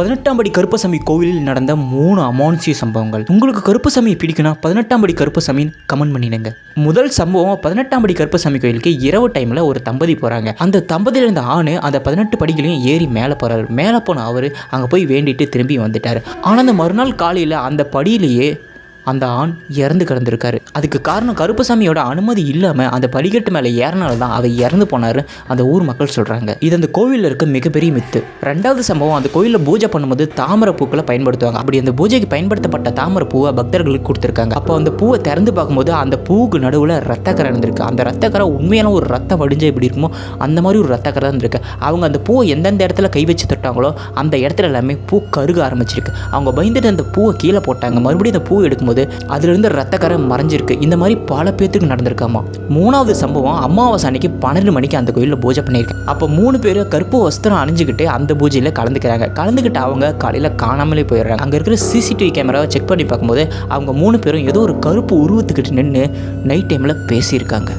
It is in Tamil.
பதினெட்டாம் படி கருப்பசாமி கோவிலில் நடந்த மூணு அமான்சிய சம்பவங்கள். உங்களுக்கு கருப்பசாமி பிடிக்குன்னா பதினெட்டாம் படி கருப்பசாமின்னு கமெண்ட் பண்ணிடுங்க. முதல் சம்பவம் பதினெட்டாம் படி கருப்பசாமி கோயிலுக்கு இரவு டைமில் ஒரு தம்பதி போகிறாங்க அந்த தம்பதியில் இருந்த ஆண் அந்த பதினெட்டு படிகளையும் ஏறி மேலே போகிறாரு மேலே போன அவர் அங்கே போய் வேண்டிட்டு திரும்பி வந்துட்டார். ஆனால் அந்த மறுநாள் காலையில் அந்த படியிலேயே அந்த ஆண் இறந்து கிடந்திருக்காரு. அதுக்கு காரணம் கருப்பசாமியோட அனுமதி இல்லாமல் அந்த படிக்கட்டு மேலே ஏறனால தான் அவர் இறந்து போனார் அந்த ஊர் மக்கள் சொல்கிறாங்க இது அந்த கோவிலில் இருக்க மிகப்பெரிய மித்து. ரெண்டாவது சம்பவம் அந்த கோயிலில் பூஜை பண்ணும்போது தாமரை பூக்களை பயன்படுத்துவாங்க. அப்படி அந்த பூஜைக்கு பயன்படுத்தப்பட்ட தாமரை பூவை பக்தர்களுக்கு கொடுத்துருக்காங்க. அப்போ அந்த பூவை திறந்து பார்க்கும்போது அந்த பூவுக்கு நடுவில் ரத்தக்கரை இருந்திருக்கு. அந்த ரத்தக்கரை உண்மையான ஒரு ரத்தம் வடிஞ்ச எப்படி இருக்குமோ அந்த மாதிரி ஒரு ரத்தக்கரை தான் இருந்திருக்கு. அவங்க அந்த பூவை எந்தெந்த இடத்துல கை வச்சு தொட்டாங்களோ அந்த இடத்துல எல்லாமே பூ கருக ஆரம்பிச்சிருக்கு. அவங்க பயந்துட்டு அந்த பூவை கீழே போட்டாங்க. மறுபடியும் அந்த பூ எடுக்கும் போது அதிலிருந்து ரத்தக்கரை மறைஞ்சிருக்கு. இந்த மாதிரி பல பேர்த்துக்கு நடந்திருக்காமா? மூணாவது சம்பவம் அமாவாசை அன்னைக்கு பன்னெண்டு மணிக்கு அந்த கோயிலில் பூஜை பண்ணியிருக்கேன். அப்போ மூணு பேர் கருப்பு வஸ்திரம் அணிஞ்சுக்கிட்டு அந்த பூஜையில் கலந்துக்கிறாங்க. கலந்துக்கிட்டு அவங்க காலையில் காணாமலே போயிடுறாங்க. அங்கே இருக்கிற சிசிடிவி கேமராவை செக் பண்ணி பார்க்கும்போது அவங்க மூணு பேரும் ஏதோ ஒரு கருப்பு உருவத்துக்கிட்டு நின்று நைட் டைமில் பேசியிருக்காங்க.